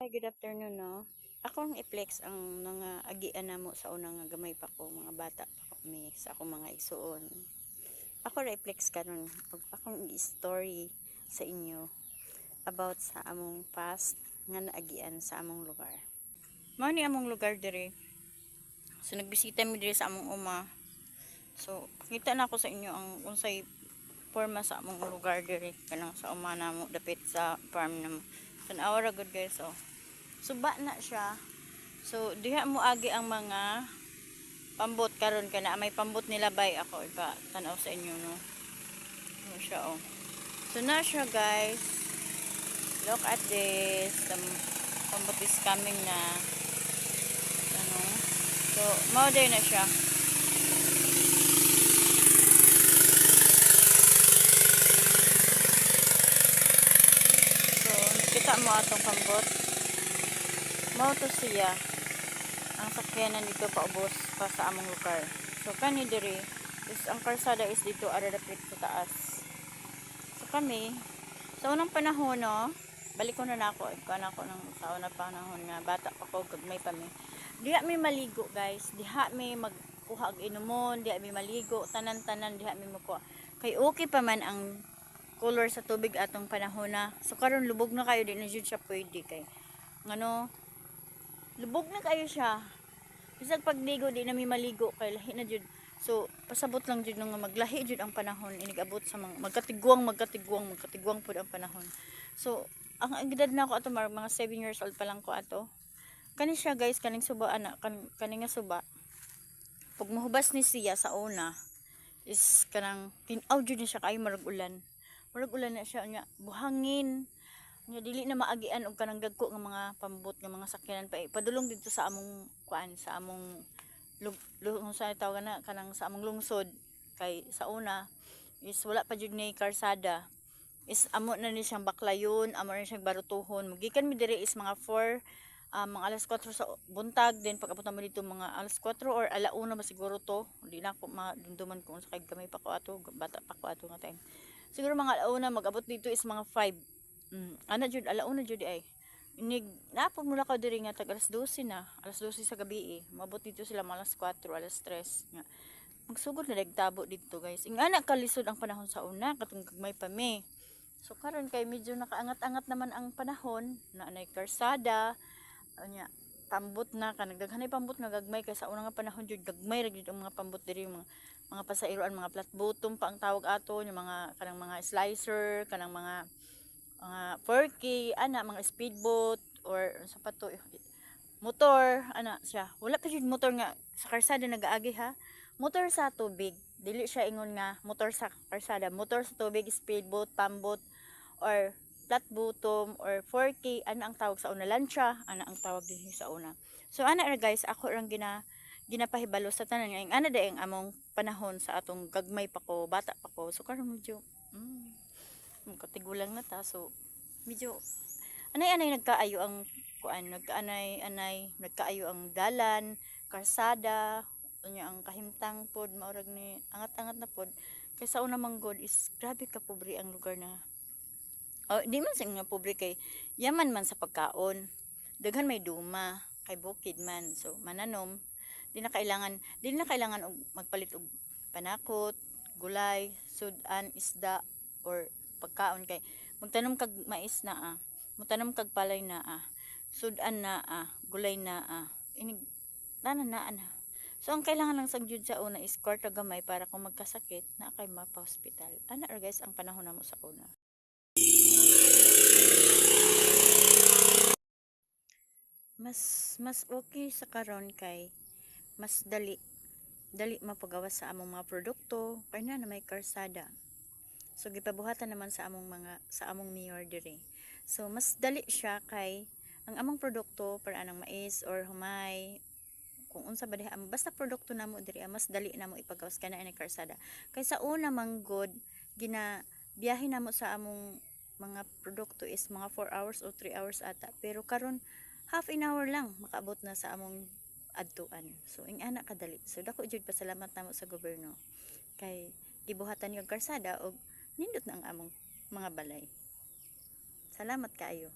Good afternoon, no? Ako ang i-flex ang mga agian na mo sa unang nga gamay pa ko, mga bata pa ko mix, ako mga igsuon. Ako ra i-flex karon ug akong i-story sa inyo about sa among past nga naagian sa among lugar. Mao ni among lugar dire. So nagbisita mi dire sa among uma. So kita na ako sa inyo ang unsay forma sa among lugar dire kanang sa uma namo dapit sa farm namo. Tanawa ra gud guys oh. Suba na siya. So diha mo agi ang mga pambot karon kana may pambot nila bay ako iba tanaw sa inyo no. Ano siya oh. So na siya guys. Look at this. The pambot is coming na. Ano. So day na siya. Kita mo atong pambot. Mao to siya. Ang sakyanan dito paubos pa sa among lugar. So, kani diri is ang karsada is dito ararapit sa taas. So, kami sa unang panahon no, balik ko na nako, ikaw na ako ng sa unang panahon nga bata pa ko gagmay pa mi. Diha mi maligo guys, diha mi magkuha og inumon, diha mi maligo, tanan-tanan diha mi makuha. Kay okay pa man ang color sa tubig atong panahon na. So karon lubog na kayo di na jud siya pwede kay. Ngano lubog na kayo siya. Bisag pagligo di na mi maligo kay lahi na jud. So pasabot lang jud nga maglahi jud ang panahon inigabot sa mga magkatigwang magkatigwang magkatigwang pud ang panahon. So ang edad na ako ato mga 7 years old pa lang ko ato. Kani siya guys kaning suba ana kan kani nga suba. Pag mahubas ni siya sa una is kanang tinaw jud ni siya kay marag ulan murag ulan na siya nga buhangin. Nya dili na maagian og kanang dagko nga mga pambot nga mga sakyanan pa. Padulong dito sa among kuan sa among lug, lug sa tawag na kanang sa among lungsod. Kay sa una is wala pa jud ni karsada. Is amo na ni siyang baklayon amo na siyang barutuhon. Magikan mi diri is mga 4 ah, mga alas 4 sa buntag din pag abot mo dito mga alas 4 or alauna ba siguro to? Di na ako madumduman kung sa kay gamay pa ko ato bata pa ko ato nga time siguro mga alauna mag-abot dito is mga 5 mm. ana jud alauna jud ay. Inig napag mula ka diri nga tag alas 12 na. Alas 12 sa gabi eh. Mabot dito sila mga alas 4 alas 3 nga. Magsugod na nagtabo dito guys. Ing ana kalisod ang panahon sa una katong gagmay pa mi so karon kay medyo nakaangat-angat naman ang panahon. Na anay karsada anya pambot na ka nagdaghanay pambot nga gagmay kay sa una nga panahon jud gagmay ra ang mga pambot diri mga mga pasairoan mga flat bottom pa ang tawag ato yung mga kanang mga slicer kanang mga mga forky ana mga speedboat or sa pato motor ana siya. Wala pa jud motor nga sa karsada nagaagi ha? Motor sa tubig. Dili siya ingon nga motor sa karsada. Motor sa tubig speedboat pambot or flat bottom or 4K ana ang tawag sa una lancha ana ang tawag din sa una. So ana ra guys ako rang gina ginapahibalo sa tanan. Nga ana daing among panahon sa atong gagmay pa ko bata pa ko. So karon medyo mm, katigulang na ta. So medyo anay anay nagkaayo ang kuan nagkaanay anay nagkaayo ang dalan karsada unya ang kahimtang pod maurag ni angat-angat na pod. Kay sa una manggod is grabe ka pobre ang lugar na Oh, di man sa nga pobre kay yaman man sa pagkaon. Daghan may duma, kay bukid man. So mananom, di na kailangan di na kailangan og magpalit og panakot, gulay, sudan, isda or pagkaon kay magtanom kag mais na ah. Magtanom kag palay na ah. Sudan na ah, gulay na ah. Inig tanan na ana. So ang kailangan lang sang jud sa una is kwarta gamay para kung magkasakit na kay mapa-hospital. Ana ra guys ang panahon namo sa una. Mas mas okay sa karon kay mas dali dali mapagawa sa among mga produkto. Kay na may karsada. So gipabuhatan naman sa among mga sa among mayor diri. So mas dali siya kay ang among produkto para anang mais or humay. Kung unsa ba diha basta produkto namo diri mas dali namo ipagawas. Kana ini karsada. Kay sa una manggod gina biyahe namo sa among mga produkto is mga 4 hours o 3 hours ata. Pero karon half an hour lang makaabot na sa among adtuan. So ing ana kadali. So dako jud pasalamat namo sa gobyerno kay gibuhatan yung karsada og nindot na ang among mga balay. Salamat kaayo.